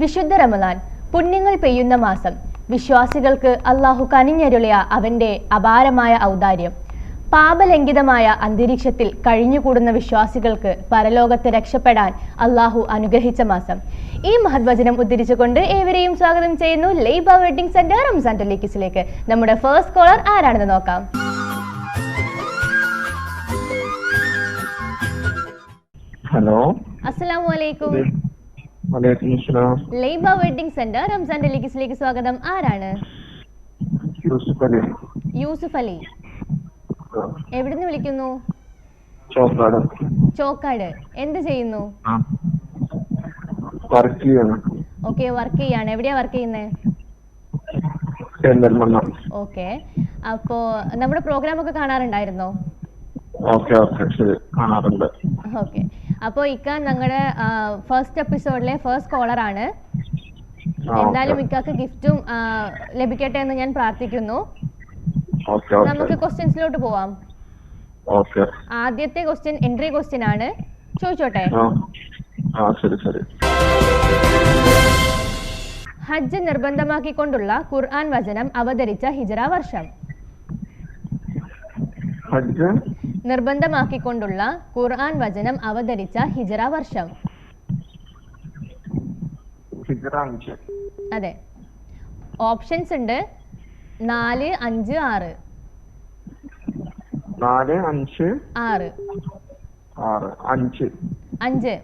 വിശുദ്ധ റമദാൻ പുണ്യങ്ങൾ പെയ്യുന്ന മാസം. വിശ്വാസികൾക്ക് അള്ളാഹു കനിഞ്ഞരുളിയ അവന്റെ അപാരമായ ഔദാര്യം. പാപലംഘിതമായ അന്തരീക്ഷത്തിൽ കഴിഞ്ഞുകൂടുന്ന വിശ്വാസികൾക്ക് പരലോകത്ത് രക്ഷപ്പെടാൻ അള്ളാഹു അനുഗ്രഹിച്ച മാസം. ഈ മഹത്വചനം ഉദ്ധരിച്ചുകൊണ്ട് ഏവരെയും സ്വാഗതം ചെയ്യുന്നു ലൈബ വെഡിങ് സെന്റർ റംസാൻ ടെലിക്കിസിലേക്ക് നമ്മുടെ ഫേസ്റ്റ് കോളർ ആരാണെന്ന് നോക്കാം. ഹലോ. അസ്സലാമു അലൈക്കും. വലൈക്കും അസ്സലാം ലൈബ വെഡിംഗ് സെന്റർ റംസാന്റെ ടെലിക്കിസിലേക്ക് സ്വാഗതം. ആരാണ്? യൂസുഫ് അലി. യൂസുഫ് അലി. എവിടുന്ന് വിളിക്കുന്നു? ചോക്കാട്. ചോക്കാട്. എന്ത് ചെയ്യുന്നു? വർക്ക് ചെയ്യാണ് ഓക്കെ വർക്ക് ചെയ്യാണ്. എവിടെയാ വർക്ക് ചെയ്യുന്നത് പെരിന്തൽമണ്ണ ഓക്കെ. അപ്പോ നമ്മുടെ പ്രോഗ്രാം ഒക്കെ കാണാറുണ്ടായിരുന്നോ? Okay okay. ശരി. കാണാറുണ്ട്. ഓക്കെ. അപ്പോൾ ഇക്ക ഞങ്ങളുടെ ഫസ്റ്റ് എപ്പിസോഡിലെ ഫസ്റ്റ് കോളർ ആണ്. എന്തായാലും. ഇക്കാക്ക് ഗിഫ്റ്റും ലഭിക്കട്ടെ എന്ന് ഞാൻ പ്രാർത്ഥിക്കുന്നു. നമുക്ക് ക്വസ്റ്റ്യൻസിലോട്ട് പോവാം. ആദ്യത്തെ ക്വസ്റ്റ്യൻ എൻട്രി ക്വസ്റ്റ്യൻ ആണ്. ചോദിച്ചോട്ടെ? ഹജ്ജ് നിർബന്ധമാക്കിക്കൊണ്ടുള്ള ഖുർആൻ വചനം അവതരിച്ച ഹിജറ വർഷം. ഹജ്ജ് നിർബന്ധമാക്കിക്കൊണ്ടുള്ള ഖുർആൻ വചനം അവതരിച്ച ഹിജറ വർഷം. അതെ. ഓപ്ഷൻസ് ഉണ്ട്. നാല് അഞ്ച് ആറ്. നാല് അഞ്ച്. ആറ്. ആറ് അഞ്ച്. അഞ്ച്.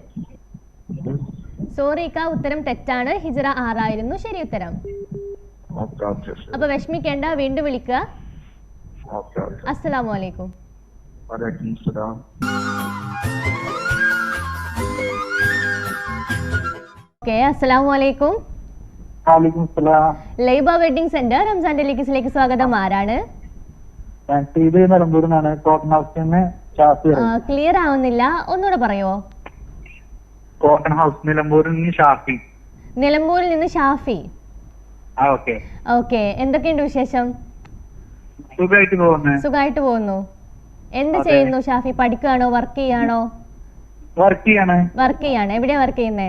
സോറി ഇക്ക ഉത്തരം തെറ്റാണ്. ഹിജറ ആറായിരുന്നു. ശരി ഉത്തരം. അപ്പൊ വിഷമിക്കേണ്ട. വീണ്ടും വിളിക്കുക. ഓക്കെ അസ്സലാമു അലൈക്കും ഓക്കെ അസ്സലാമു അലൈക്കും ലൈബ വെഡിംഗ് സെന്റർ റംസാൻ ടെലിക്കിസിലേക്ക് സ്വാഗതം. ആരാണ്? ഞാൻ ഇത് നിലമ്പൂരിൽ കോട്ടൺ ഹൗസിൽ നിന്ന് ഷാഫി ക്ലിയർ ആവുന്നില്ല. ഒന്നുകൂടെ പറയോ? കോട്ടൺ ഹൗസ് നിലമ്പൂരിൽ നിന്ന് ഷാഫി നിലമ്പൂരിൽ നിന്ന് ഷാഫി ആ ഓക്കെ ഓക്കെ എന്തൊക്കെയുണ്ട് വിശേഷം? സുഖമായിട്ട് പോകുന്നു. സുഖമായിട്ട് പോകുന്നു. എന്ത് ചെയ്യുന്നു ഷാഫി? പഠിക്കുകയാണോ വർക്ക് ചെയ്യാണോ? വർക്ക് ചെയ്യാണ്. വർക്ക് ചെയ്യാണ്. എവിടെയാ വർക്ക് ചെയ്യുന്നേ?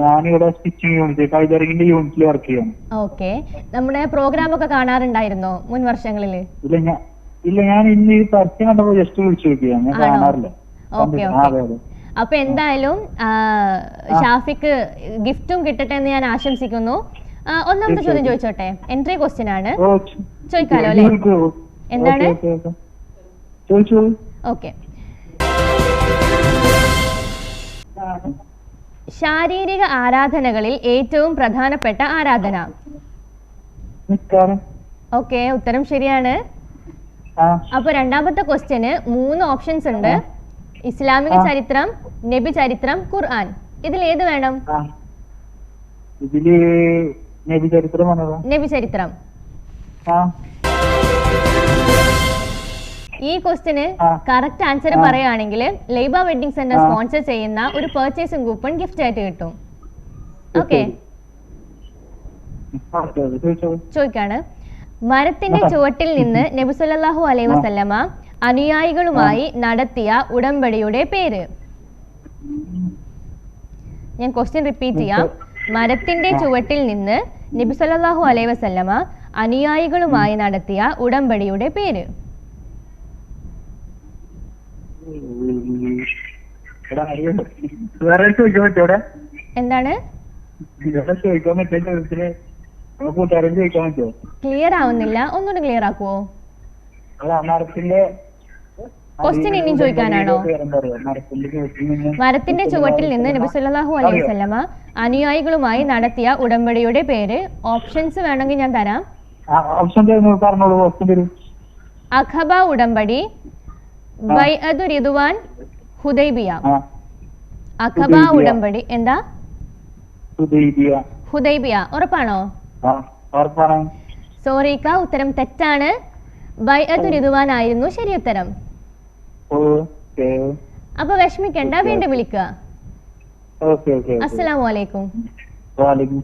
ഞാനിവിടെ സ്റ്റിച്ചിങ് യൂണിറ്റ് കൈതറിങ്ങിന്റെ യൂണിറ്റിൽ വർക്ക് ചെയ്യാം ഓക്കെ. നമ്മുടെ പ്രോഗ്രാം ഒക്കെ കാണാറുണ്ടായിരുന്നോ മുൻ വർഷങ്ങളിൽ ഇല്ല ഞാൻ ഇല്ല ഞാൻ ഇന്ന് ഈ പരസ്യം കണ്ടപ്പോ ജസ്റ്റ് വിളിച്ചു നോക്കിയാണ് ഞാൻ കാണാറില്ല. ഓക്കെ ആ, ഓക്കെ അപ്പൊ എന്തായാലും ഷാഫിക്ക് ഗിഫ്റ്റും കിട്ടട്ടെ എന്ന് ഞാൻ ആശംസിക്കുന്നു. ഒന്നാമത്തെ ചോദ്യം ചോദിച്ചോട്ടെ? എൻട്രി ക്വസ്റ്റ്യൻ ആണ്. ചോദിക്കാലോ അല്ലെ? എന്താണ്? ശാരീരിക ആരാധനകളിൽ ഏറ്റവും പ്രധാനപ്പെട്ട ആരാധന? ഓക്കെ ഉത്തരം ശരിയാണ്. അപ്പൊ രണ്ടാമത്തെ ക്വസ്റ്റ്യന് മൂന്ന് ഓപ്ഷൻസ് ഉണ്ട്. ഇസ്ലാമിക ചരിത്രം നബി ചരിത്രം ഖുർആൻ. ഇതിൽ ഏത് വേണം? നബി ചരിത്രം ഈ ക്വസ്റ്റിന്. Correct answer. പറയുകയാണെങ്കിൽ ലൈബ വെഡിങ് സെന്റർ സ്പോൺസർ ചെയ്യുന്ന ഒരു പെർച്ചേസിംഗ് കൂപ്പൺ ഗിഫ്റ്റ് ആയിട്ട് കിട്ടും. ഓക്കെ ചോദിക്കാണ്. മരത്തിന്റെ ചുവട്ടിൽ നിന്ന് നബി സല്ലല്ലാഹു അലൈഹി വസല്ലമ അനുയായികളുമായി നടത്തിയ ഉടമ്പടിയുടെ പേര്. ഞാൻ ക്വസ്റ്റ്യൻ റിപ്പീറ്റ് ചെയ്യാം. മരത്തിന്റെ ചുവട്ടിൽ നിന്ന് നബി സല്ലല്ലാഹു അലൈഹി വസല്ലമ അനുയായികളുമായി നടത്തിയ ഉടമ്പടിയുടെ പേര്? വേറെ ചോദിക്കാൻ പറ്റുമോ ഇവിടെ എന്താണ്? ഇവിടെ ചോദിക്കാൻ പറ്റിയ ചോദ്യത്തിന് നമ്മുടെ കൂട്ടുകാരൻ ചോദിക്കാൻ പറ്റുമോ? ക്ലിയർ ആവുന്നില്ല. ഒന്നുകൂടി ക്ലിയർ ആക്കുവോ? ക്വസ്റ്റ്യൻ മരത്തിന്റെ Question ഇനിയും ചോദിക്കാനാണോ? മരത്തിന്റെ ചുവട്ടിൽ നിന്ന് നബി സല്ലല്ലാഹു അലൈഹി വസല്ലമ അനുയായികളുമായി നടത്തിയ ഉടമ്പടിയുടെ പേര് ഓപ്ഷൻസ് വേണമെങ്കിൽ ഞാൻ തരും. അഖബ ഉടമ്പടി ബൈഅദു റിദ്വാൻ ഹുദൈബിയ. അഖബ ഉടമ്പടി. എന്താ? ഹുദൈബിയ. ഉറപ്പാണോ? ഉറപ്പാണ്. സോറിക്ക ഉത്തരം തെറ്റാണ്. ബൈഅദു ആയിരുന്നു ശരി ഉത്തരം. അപ്പൊ വിഷമിക്കണ്ട വീണ്ടും വിളിക്കുക. അസ്സലാമലൈക്കും വാലൈക്കും